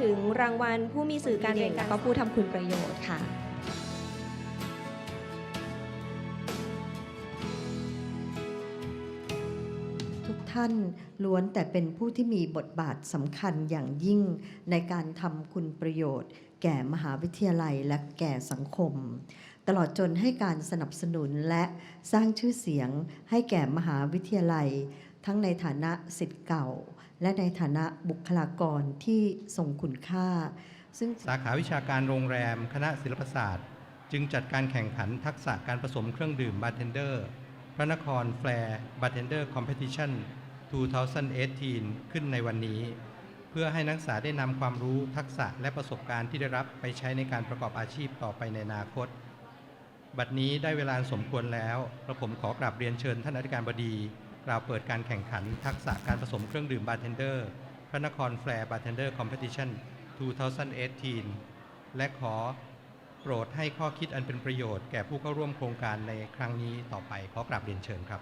ถึงรางวัลผู้มีสื่อการเรียนการก็ผู้ทำคุณประโยชน์ค่ะทุกท่านล้วนแต่เป็นผู้ที่มีบทบาทสำคัญอย่างยิ่งในการทำคุณประโยชน์ แก่มหาวิทยาลัยและแก่สังคม ตลอดจนให้การสนับสนุนและสร้างชื่อเสียงให้แก่มหาวิทยาลัย ทั้งในฐานะสิทธิ์เก่า และในฐานะบุคลากรที่ทรงคุณค่า ซึ่งสาขาวิชาการโรงแรม คณะศิลปศาสตร์ จึงจัดการแข่งขันทักษะการผสมเครื่องดื่มบาร์เทนเดอร์พระนครแฟร์บาร์เทนเดอร์คอมเพติชัน2018 ขึ้นในวันนี้ เพื่อให้นักศึกษาได้นำความรู้ทักษะและประสบการณ์ที่ได้รับไปใช้ในการประกอบอาชีพต่อไปในอนาคต บัดนี้ได้เวลาสมควรแล้วกระผมขอกราบเรียนเชิญท่านอธิการบดี กล่าวเปิดการแข่งขันทักษะการผสมเครื่องดื่มบาร์เทนเดอร์พระนครแฟร์บาร์เทนเดอร์คอมเพติชัน2018 และขอโปรดให้ข้อคิดอันเป็นประโยชน์แก่ผู้เข้าร่วมโครงการในครั้งนี้ต่อไปขอกราบเรียนเชิญครับ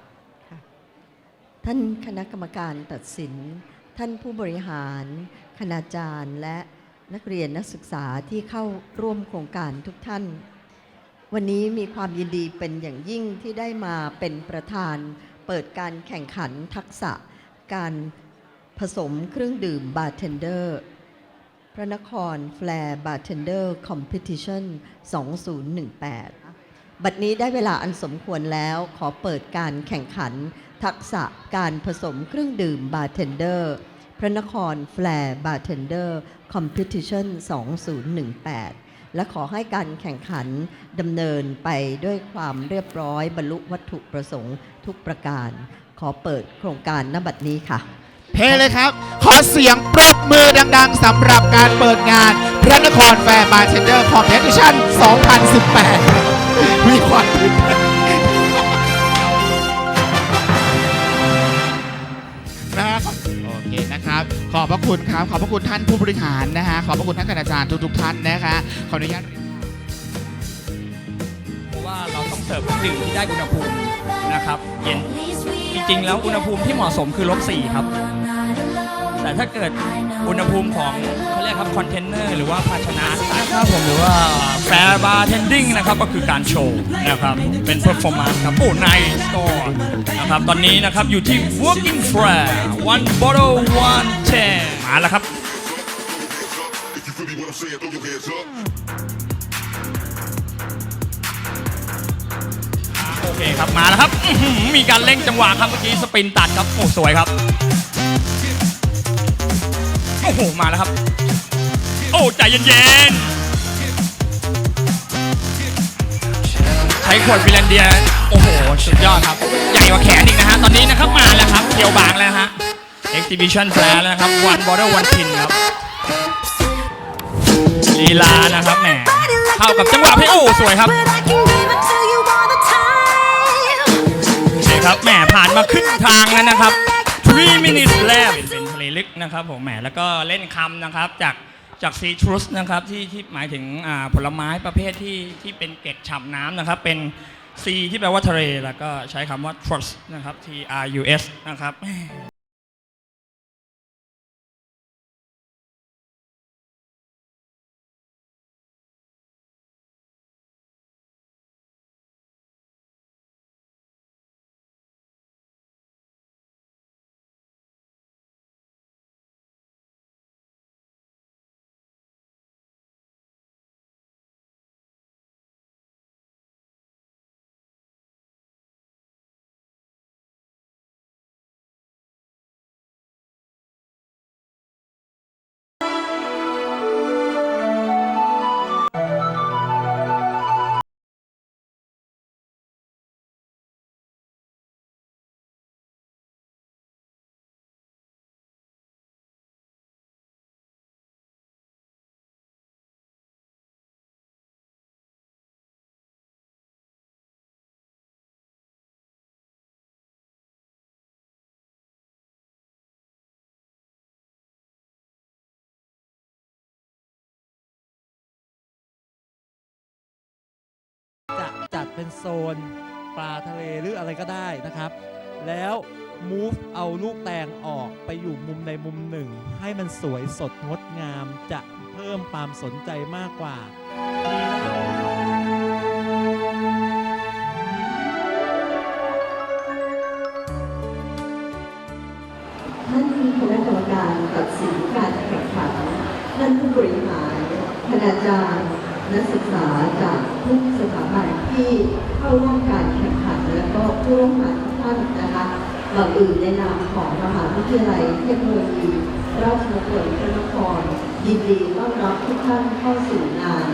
ท่านคณะกรรมการตัดสิน ท่านผู้บริหาร คณาจารย์และนักเรียนนักศึกษาที่เข้าร่วมโครงการทุกท่าน วันนี้มีความยินดีเป็นอย่างยิ่งที่ได้มาเป็นประธาน เปิดการแข่งขันทักษะการผสมเครื่องดื่มบาร์เทนเดอร์พระนครแฟร์บาร์เทนเดอร์คอมเพติชัน2018 บัดนี้ได้เวลาอันสมควรแล้วขอเปิดการแข่งขันทักษะการผสมเครื่องดื่มบาร์เทนเดอร์พระนครแฟร์บาร์เทนเดอร์คอมเพติชัน2018 และขอให้การแข่งขันดำเนินไปด้วยความเรียบร้อยบรรลุวัตถุประสงค์ทุกประการ ขอเปิดโครงการนบัดนี้ค่ะ เพเลยครับ ขอเสียงปรบมือดัง ๆสำหรับการเปิดงาน พระนครแฟร์บาร์เทนเดอร์คอมเพติชัน2018 มีความตื่นเต้น อบพระคุณครับ ขอบพระคุณท่านผู้บริหารนะฮะ ขอบพระคุณท่านคณาจารย์ทุกๆท่านนะคะ ขออนุญาตเพราะว่าเราต้องเสิร์ฟเครื่องดื่มที่ได้อุณหภูมินะครับ เย็น จริงๆ แล้วอุณหภูมิที่เหมาะสมคือลบสี่ครับ แต่ถ้าเกิดอุณหภูมิของเขาเรียกครับคอนเทนเนอร์หรือว่าภาชนะนะครับผมหรือว่าแฟร์บาร์เทนดิ้งนะครับก็คือการโชว์นะครับเป็นเพอร์ฟอร์มานซ์ครับโอ้ในก็นะครับตอนนี้นะครับอยู่ที่ Working Fair one bottle one ten มาแล้วครับ โอเคครับมาแล้วครับ มีการเร่งจังหวะครับเมื่อกี้สปินตัดครับ โอ้ สวยครับ อ้โห มาแล้วครับ โอ้ใจเย็นๆ ใช้ขวดฟิลันเดีย โอ้โห สุดยอดครับ ใหญ่กว่าแขนอีกนะฮะ ตอนนี้นะครับมาแล้วครับเทียวบางแล้วฮะ Exhibition Fair แล้วครับ One Bottle One Pin ครับลีลานะครับแหมเข้ากับจังหวะเพลงโอ้สวยครับนี่ครับแหมผ่านมาครึ่งทางแล้วนะครับ 3 minutes แล้วเป็นทะเลลึกนะครับผมแหมแล้วก็เล่นคำนะครับจากจากซีทรุสนะครับที่ที่หมายถึงอ่าผลไม้ประเภทที่ที่เป็นเกล็ดฉ่ำน้ำนะครับ เป็น C ที่แปลว่าทะเลแล้วก็ใช้คำว่า trust นะครับ T R U S นะครับ จัดเป็นโซนปลาทะเลหรืออะไรก็ได้นะครับ แล้ว move เอาลูกแตงออกไปอยู่มุมใดมุมหนึ่ง ให้มันสวยสดงดงามจะเพิ่มความสนใจมากกว่าท่านคณะกรรมการตัดสินการแข่งขันท่านผู้บริหารคณาจารย์ นักศึกษาจากทุกสถาบันที่เข้าร่วมการแข่งขัน และก็ผู้ร่วมงานทุกท่านนะคะก่อนอื่นในนามของมหาวิทยาลัยเทคโนโลยี ราชมงคลพระนครยินดีต้อนรับทุกท่านเข้าสู่งาน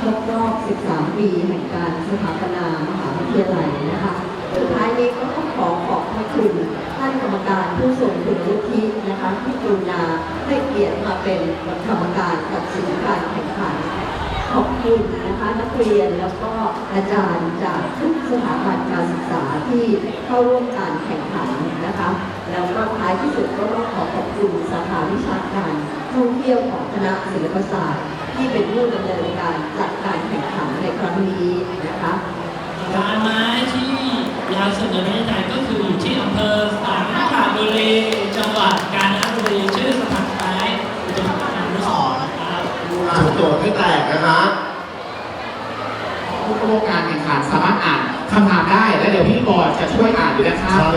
ครบรอบ 13 ปีแห่งการสถาปนามหาวิทยาลัยนะคะสุดท้ายนี้ก็ต้องขอขอบพระคุณท่านกรรมการผู้ทรงคุณวุฒินะคะที่กรุณาให้เกียรติมาเป็นกรรมการตัดสินการแข่งขัน ขอบคุณนะคะนักเรียนแล้วก็อาจารย์จากทุกสถาบันการศึกษาที่เข้าร่วมการแข่งขันนะคะ แล้วก็ท้ายที่สุดก็ต้องขอขอบคุณสาขาวิชาการท่องเที่ยวของคณะศิลปศาสตร์ที่เป็นผู้ดำเนินการจัดการแข่งขันในครั้งนี้นะคะร้านไม้ที่ยาวสุดในประเทศไทยก็คืออยู่ที่อำเภอสังขบุรีจังหวัดกาญจนบุรีชื่อสถานไม้อุตสาหกรรมที่สองนะครับ อ่านโจ ทย์ให้แตกนะคะผู้เข้าร่วมการแข่งขันสามารถอ่านคำถามได้และเดี๋ยวพี่บอร์ดจะช่วยอ่านด้วยนะครับ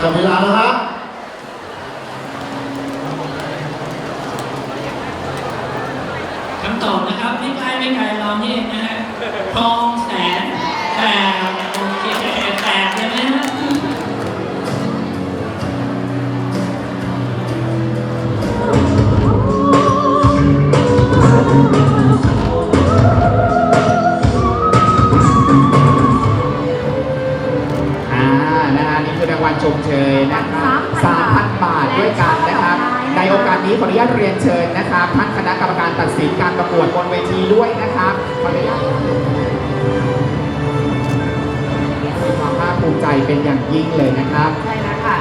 จับเวลาแล้วครับคำตอบนะครับไม่ใกล้ไม่ไกลเรานี่เองนะฮะคลอ มเชยนะครับ3,000 บาทด้วยกันนะครับ ในโอกาสนี้ขออนุญาตเรียนเชิญนะครับท่านคณะกรรมการตัดสินการประกวดบนเวทีด้วยนะครับขออนุญาตมีความภาคภูมิใจเป็นอย่างยิ่งเลยนะครับใช่แล้วค่ะ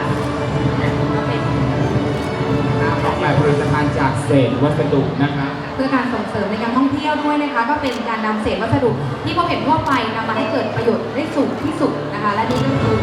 ออกแบบผลิตภัณฑ์จากเศษวัสดุนะครับเพื่อการส่งเสริมในการท่องเที่ยวด้วยนะคะ ก็เป็นการนำเศษวัสดุที่พบเห็นทั่วไปนำมาให้เกิดประโยชน์ได้สูงที่สุดนะคะ และนี่ก็คือ